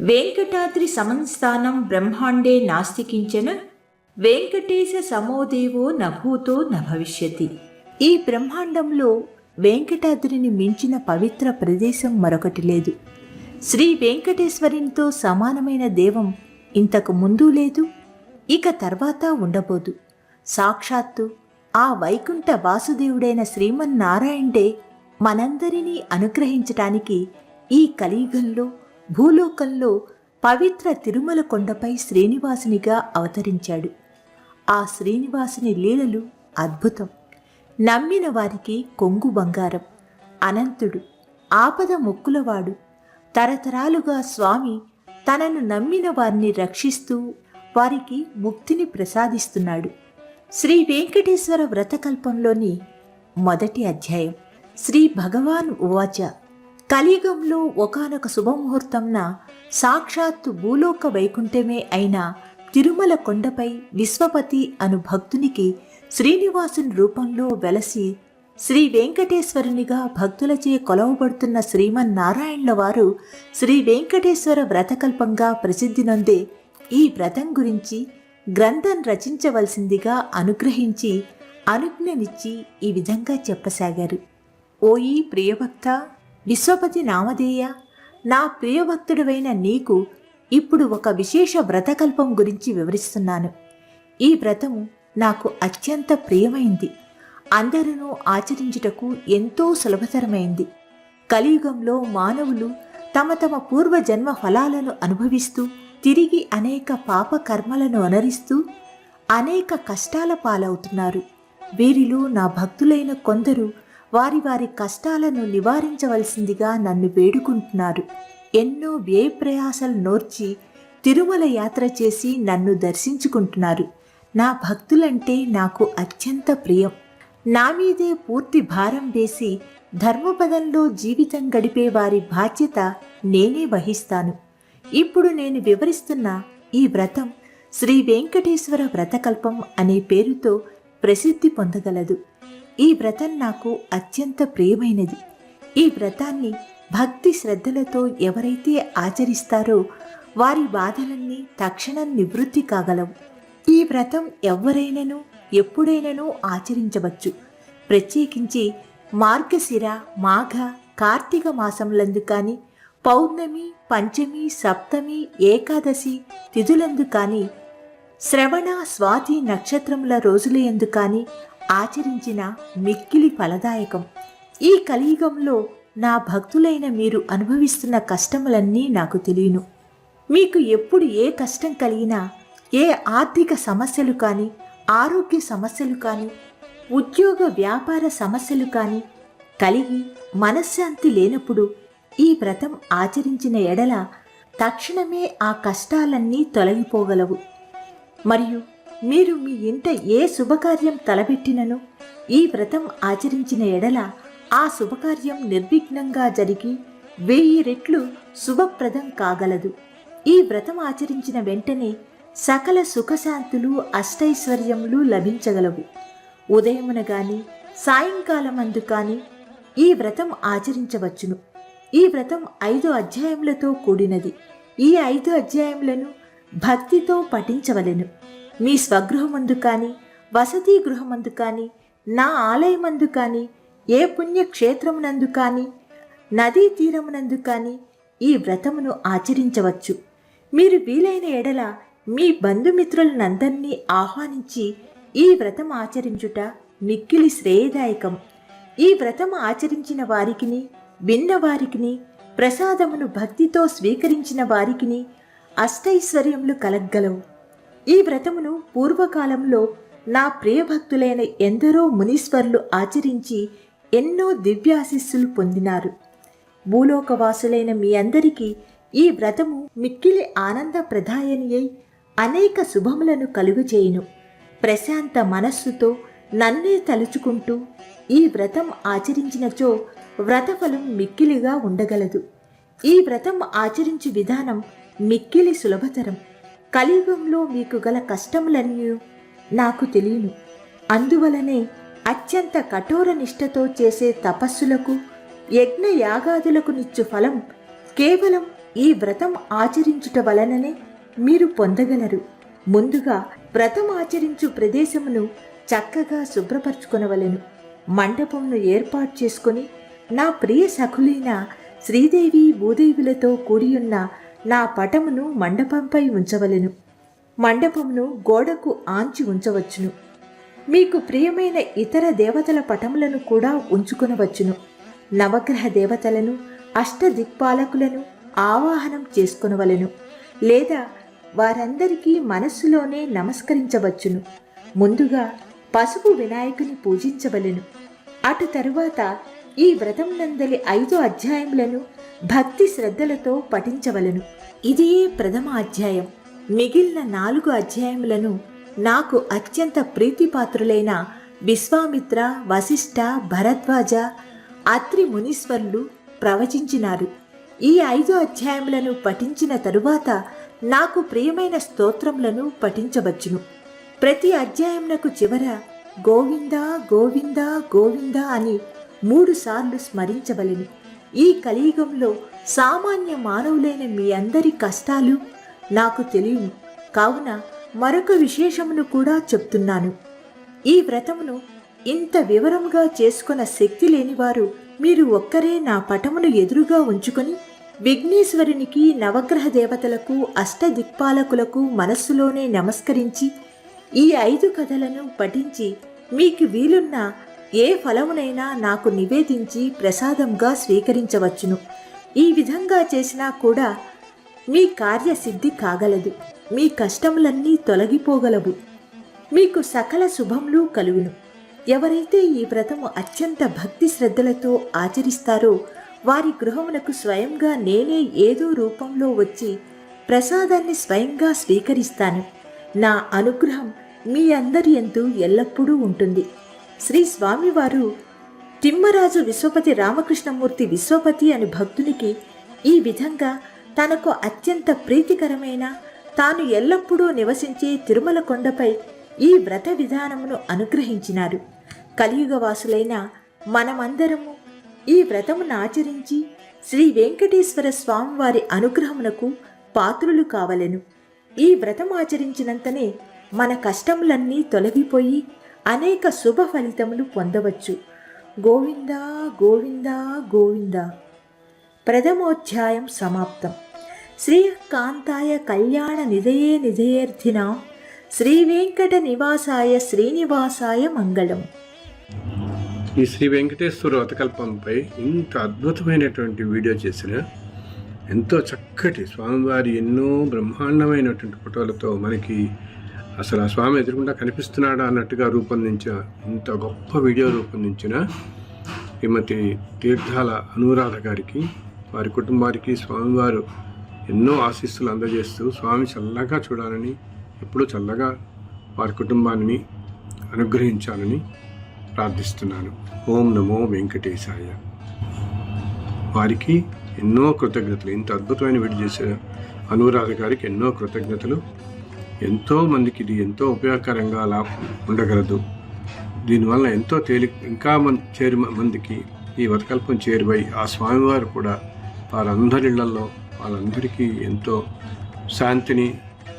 వెంకటాద్రి సమంస్థానం బ్రహ్మాండే నాస్తికించన వెంకటేశ సమోదేవో నభూతో నభవిష్యతి. ఈ బ్రహ్మాండంలో వెంకటాద్రిని మించిన పవిత్ర ప్రదేశం మరొకటి లేదు. శ్రీ వెంకటేశ్వరునితో సమానమైన దేవం ఇంతకు ముందు లేదు ఇక తర్వాత ఉండబోదు. సాక్షాత్తు ఆ వైకుంఠ వాసుదేవుడైన శ్రీమన్నారాయణే మనందరినీ అనుగ్రహించటానికి ఈ కలియుగంలో భూలోకంలో పవిత్ర తిరుమల కొండపై శ్రీనివాసునిగా అవతరించాడు. ఆ శ్రీనివాసుని లీలలు అద్భుతం. నమ్మిన వారికి కొంగు బంగారం. అనంతుడు ఆపద మొక్కులవాడు. తరతరాలుగా స్వామి తనను నమ్మిన వారిని రక్షిస్తూ వారికి ముక్తిని ప్రసాదిస్తున్నాడు. శ్రీ వెంకటేశ్వర వ్రతకల్పంలోని మొదటి అధ్యాయం. శ్రీ భగవాన్ ఉవాచ. కలియుగంలో ఒకానొక శుభముహూర్తంన సాక్షాత్తు భూలోక వైకుంఠమే అయిన తిరుమల కొండపై విశ్వపతి అను భక్తునికి శ్రీనివాసుని రూపంలో వెలసి శ్రీ వెంకటేశ్వరునిగా భక్తులచే కొలవబడుతున్న శ్రీమన్నారాయణుల వారు శ్రీ వెంకటేశ్వర వ్రతకల్పంగా ప్రసిద్ధి నొందే ఈ వ్రతం గురించి గ్రంథం రచించవలసిందిగా అనుగ్రహించి అనుజ్ఞనిచ్చి ఈ విధంగా చెప్పసాగారు. ఓయి ప్రియభక్త విశ్వపతి నామధేయ నా ప్రియభక్తుడివైన నీకు ఇప్పుడు ఒక విశేష వ్రతకల్పం గురించి వివరిస్తున్నాను. ఈ వ్రతము నాకు అత్యంత ప్రియమైంది. అందరూ ఆచరించుటకు ఎంతో సులభతరమైంది. కలియుగంలో మానవులు తమ తమ పూర్వజన్మ ఫలాలను అనుభవిస్తూ తిరిగి అనేక పాప కర్మలను అనరిస్తూ అనేక కష్టాల పాలవుతున్నారు. వీరిలో నా భక్తులైన కొందరు వారి వారి కష్టాలను నివారించవలసిందిగా నన్ను వేడుకుంటున్నారు. ఎన్నో వ్యయప్రయాసలు నోర్చి తిరుమల యాత్ర చేసి నన్ను దర్శించుకుంటున్నారు. నా భక్తులంటే నాకు అత్యంత ప్రియం. నా మీదే పూర్తి భారం వేసి ధర్మపదంలో జీవితం గడిపే వారి బాధ్యత నేనే వహిస్తాను. ఇప్పుడు నేను వివరిస్తున్న ఈ వ్రతం శ్రీ వెంకటేశ్వర వ్రతకల్పం అనే పేరుతో ప్రసిద్ధి పొందగలదు. ఈ వ్రతం నాకు అత్యంత ప్రియమైనది. ఈ వ్రతాన్ని భక్తి శ్రద్ధలతో ఎవరైతే ఆచరిస్తారో వారి బాధలన్నీ తక్షణం నివృత్తి కాగలవు. ఈ వ్రతం ఎవరైనను ఎప్పుడైనను ఆచరించవచ్చు. ప్రత్యేకించి మార్గశిర మాఘ కార్తీక మాసములందు కానీ పౌర్ణమి పంచమి సప్తమి ఏకాదశి తిథులందు కానీ శ్రవణ స్వాతి నక్షత్రముల రోజులయందు కానీ ఆచరించిన మిక్కిలి ఫలదాయకం. ఈ కలియుగంలో నా భక్తులైన మీరు అనుభవిస్తున్న కష్టములన్నీ నాకు తెలియను. మీకు ఎప్పుడు ఏ కష్టం కలిగినా ఏ ఆర్థిక సమస్యలు కానీ ఆరోగ్య సమస్యలు కానీ ఉద్యోగ వ్యాపార సమస్యలు కానీ కలిగి మనశ్శాంతి లేనప్పుడు ఈ వ్రతం ఆచరించిన ఎడల తక్షణమే ఆ కష్టాలన్నీ తొలగిపోగలవు. మరియు మీరు మీ ఇంట ఏ శుభకార్యం తలబెట్టినను ఈ వ్రతం ఆచరించిన ఎడల ఆ శుభకార్యం నిర్విఘ్నంగా జరిగి వెయ్యి రెట్లు శుభప్రదం కాగలదు. ఈ వ్రతం ఆచరించిన వెంటనే సకల సుఖశాంతులు అష్టైశ్వర్యములు లభించగలవు. ఉదయమున గాని సాయంకాలమందు కాని ఈ వ్రతం ఆచరించవచ్చును. ఈ వ్రతం ఐదు అధ్యాయములతో కూడినది. ఈ ఐదు అధ్యాయములను భక్తితో పఠించవలెను. మీ స్వగృహమందు కానీ వసతి గృహమందు కానీ నా ఆలయమందు కానీ ఏ పుణ్యక్షేత్రమునందు కానీ నదీ తీరమునందు కానీ ఈ వ్రతమును ఆచరించవచ్చు. మీరు వీలైన ఎడల మీ బంధుమిత్రులనందరినీ ఆహ్వానించి ఈ వ్రతం ఆచరించుట మిక్కిలి శ్రేయదాయకం. ఈ వ్రతం ఆచరించిన వారికిని విన్న వారికిని ప్రసాదమును భక్తితో స్వీకరించిన వారికిని అష్టైశ్వర్యములు కలగ్గలవు. ఈ వ్రతమును పూర్వకాలంలో నా ప్రియభక్తులైన ఎందరో మునీశ్వరులు ఆచరించి ఎన్నో దివ్యాశిస్సులు పొందినారు. భూలోకవాసులైన మీ అందరికీ ఈ వ్రతము మిక్కిలి ఆనందప్రదాయని అయి అనేక శుభములను కలుగుచేయును ప్రశాంత మనస్సుతో నన్నే తలుచుకుంటూ ఈ వ్రతం ఆచరించినచో వ్రతఫలం మిక్కిలిగా ఉండగలదు. ఈ వ్రతం ఆచరించు విధానం మిక్కిలి సులభతరం. కలియుగంలో మీకు గల కష్టములన్నీ నాకు తెలియను. అందువలనే అత్యంత కఠోర నిష్ఠతో చేసే తపస్సులకు యజ్ఞ యాగాదులకు నిచ్చు ఫలం కేవలం ఈ వ్రతం ఆచరించుట వలననే మీరు పొందగలరు. ముందుగా వ్రతం ఆచరించు ప్రదేశమును చక్కగా శుభ్రపరచుకొనవలెను. మండపంను ఏర్పాటు చేసుకొని నా ప్రియ సఖులైన శ్రీదేవి భూదేవులతో కూడియున్న నా పటమును మండపంపై ఉంచవలెను. మండపమును గోడకు ఆంచి ఉంచవచ్చును. మీకు ప్రియమైన ఇతర దేవతల పటములను కూడా ఉంచుకునవచ్చును. నవగ్రహ దేవతలను అష్టదిక్పాలకులను ఆవాహనం చేసుకునవలను. లేదా వారందరికీ మనస్సులోనే నమస్కరించవచ్చును. ముందుగా పసుపు వినాయకుని పూజించవలెను. అటు తరువాత ఈ వ్రతం నందలి ఐదు అధ్యాయములను భక్తి శ్రద్ధలతో పఠించవలెను. ఇదే ప్రథమ అధ్యాయం మిగిలిన నాలుగు అధ్యాయములను నాకు అత్యంత ప్రీతిపాత్రులైన విశ్వామిత్ర వశిష్ఠ భరద్వాజ అత్రి మునీశ్వరులు ప్రవచించినారు. ఈ ఐదు అధ్యాయములను పఠించిన తరువాత నాకు ప్రియమైన స్తోత్రములను పఠించవచ్చును. ప్రతి అధ్యాయమునకు చివర గోవిందా గోవిందా గోవిందా అని మూడుసార్లు స్మరించవలెను. ఈ కలియుగంలో సామాన్య మానవులైన మీ అందరి కష్టాలు నాకు తెలియను. కావున మరొక విశేషమును కూడా చెప్తున్నాను. ఈ వ్రతమును ఇంత వివరముగా చేసుకున్న శక్తి లేనివారు మీరు ఒక్కరే నా పటమును ఎదురుగా ఉంచుకొని విఘ్నేశ్వరునికి నవగ్రహ దేవతలకు అష్టదిక్పాలకులకు మనస్సులోనే నమస్కరించి ఈ ఐదు కథలను పఠించి మీకు వీలున్న ఏ ఫలమునైనా నాకు నివేదించి ప్రసాదంగా స్వీకరించవచ్చును. ఈ విధంగా చేసినా కూడా మీ కార్యసిద్ధి కాగలదు. మీ కష్టములన్నీ తొలగిపోగలవు. మీకు సకల శుభములు కలుగును. ఎవరైతే ఈ వ్రతము అత్యంత భక్తి శ్రద్ధలతో ఆచరిస్తారో వారి గృహమునకు స్వయంగా నేనే ఏదో రూపంలో వచ్చి ప్రసాదాన్ని స్వయంగా స్వీకరిస్తాను. నా అనుగ్రహం మీ అందరి ఎందు ఎల్లప్పుడూ ఉంటుంది. శ్రీ స్వామివారు తిమ్మరాజు విశ్వపతి రామకృష్ణమూర్తి విశ్వపతి అని భక్తునికి ఈ విధంగా తనకు అత్యంత ప్రీతికరమైన తాను ఎల్లప్పుడూ నివసించే తిరుమల కొండపై ఈ వ్రత విధానమును అనుగ్రహించినారు. కలియుగవాసులైన మనమందరము ఈ వ్రతమును ఆచరించి శ్రీ వెంకటేశ్వర స్వామివారి అనుగ్రహమునకు పాత్రులు కావలెను. ఈ వ్రతం ఆచరించినంతనే మన కష్టములన్నీ తొలగిపోయి అనేక శుభ ఫలితములు పొందవచ్చు. గోవిందా గోవిందా గోవిందా. ప్రథమోధ్యాయం సమాప్తం. శ్రీకాంతాయ కళ్యాణ నిధయే నిధయేర్థినాం శ్రీ వెంకట నివాసాయ శ్రీనివాసాయ మంగళం. ఈ శ్రీ వెంకటేశ్వర వ్రతకల్పంపై ఇంత అద్భుతమైనటువంటి వీడియో చేసిన ఎంతో చక్కటి స్వామివారి ఎన్నో బ్రహ్మాండమైనటువంటి ఫోటోలతో మనకి అసలు ఆ స్వామి ఎదురుకుండా కనిపిస్తున్నాడా అన్నట్టుగా రూపొందించిన ఇంత గొప్ప వీడియో రూపొందించిన శ్రీమతి తీర్థాల అనురాధ గారికి వారి కుటుంబానికి స్వామివారు ఎన్నో ఆశీస్సులు అందజేస్తూ స్వామి చల్లగా చూడాలని ఎప్పుడూ చల్లగా వారి కుటుంబాన్ని అనుగ్రహించాలని ప్రార్థిస్తున్నాను. ఓం నమో వెంకటేశాయ. వారికి ఎన్నో కృతజ్ఞతలు. ఇంత అద్భుతమైన వీడియో చేసిన అనురాధ గారికి ఎన్నో కృతజ్ఞతలు. ఎంతో మందికి ఇది ఎంతో ఉపయోగకరంగా అలా ఉండగలదు. దీనివల్ల ఎంతో తేలిక ఇంకా మన చేరి మందికి ఈ వతకల్పం చేరువై ఆ స్వామివారు కూడా వారందరిళ్ళలో వాళ్ళందరికీ ఎంతో శాంతిని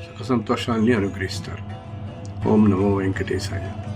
సుఖ సంతోషాన్ని అనుగ్రహిస్తారు. ఓం నమో వెంకటేశాయ.